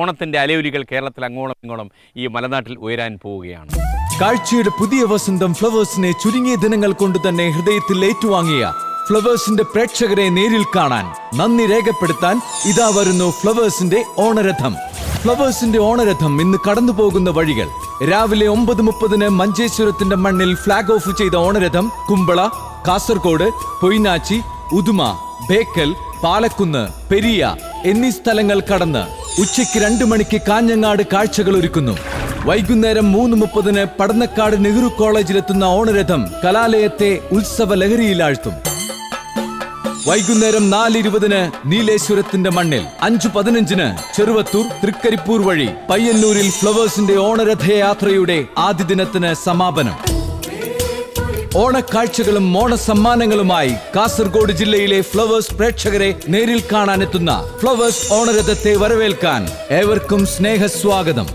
ഓണത്തിന്റെ അലയൊലികൾ കേരളത്തിൽ അങ്ങോളം ഇങ്ങോളം ഈ മലനാട്ടിൽ ഉയരാൻ പോവുകയാണ്. കാഴ്ചയുടെ പുതിയ വസന്തം ഫ്ലവേഴ്സിനെ ചുരുങ്ങിയ ദിനങ്ങൾ കൊണ്ട് തന്നെ ഹൃദയത്തിൽ ഏറ്റുവാങ്ങിയ ഫ്ലവേഴ്സിന്റെ പ്രേക്ഷകരെ നേരിൽ കാണാൻ നന്ദി രേഖപ്പെടുത്താൻ ഇതാ വരുന്നു ഫ്ലവേഴ്സിന്റെ ഓണരഥം. ഫ്ലവേഴ്സിന്റെ ഓണരഥം ഇന്ന് കടന്നു പോകുന്ന വഴികൾ. രാവിലെ ഒമ്പത് മുപ്പതിന് മഞ്ചേശ്വരത്തിന്റെ മണ്ണിൽ ഫ്ളാഗ് ഓഫ് ചെയ്ത ഓണരഥം കുമ്പള കാസർഗോഡ് പൊയ്നാച്ചി ഉദുമ ബേക്കൽ പാലക്കുന്ന് പെരിയ എന്നീ സ്ഥലങ്ങൾ കടന്ന് ഉച്ചയ്ക്ക് രണ്ടു മണിക്ക് കാഞ്ഞങ്ങാട് കാഴ്ചകൾ ഒരുക്കുന്നു. വൈകുന്നേരം മൂന്ന് മുപ്പതിന് പടന്നക്കാട് നെഹ്റു കോളേജിലെത്തുന്ന ഓണരഥം കലാലയത്തെ ഉത്സവ ലഹരിയിലാഴ്ത്തും വൈകുന്നേരം നാല് ഇരുപതിന് നീലേശ്വരത്തിന്റെ മണ്ണിൽ അഞ്ചു പതിനഞ്ചിന് ചെറുവത്തൂർ തൃക്കരിപ്പൂർ വഴി പയ്യന്നൂരിൽ ഫ്ലവേഴ്സിന്റെ ഓണരഥയാത്രയുടെ ആദ്യ ദിനത്തിന് സമാപനം. ഓണക്കാഴ്ചകളും ഓണസമ്മാനങ്ങളുമായി കാസർഗോഡ് ജില്ലയിലെ ഫ്ലവേഴ്സ് പ്രേക്ഷകരെ നേരിൽ കാണാനെത്തുന്ന ഫ്ലവേഴ്സ് ഓണരഥത്തെ വരവേൽക്കാൻ ഏവർക്കും സ്നേഹസ്വാഗതം.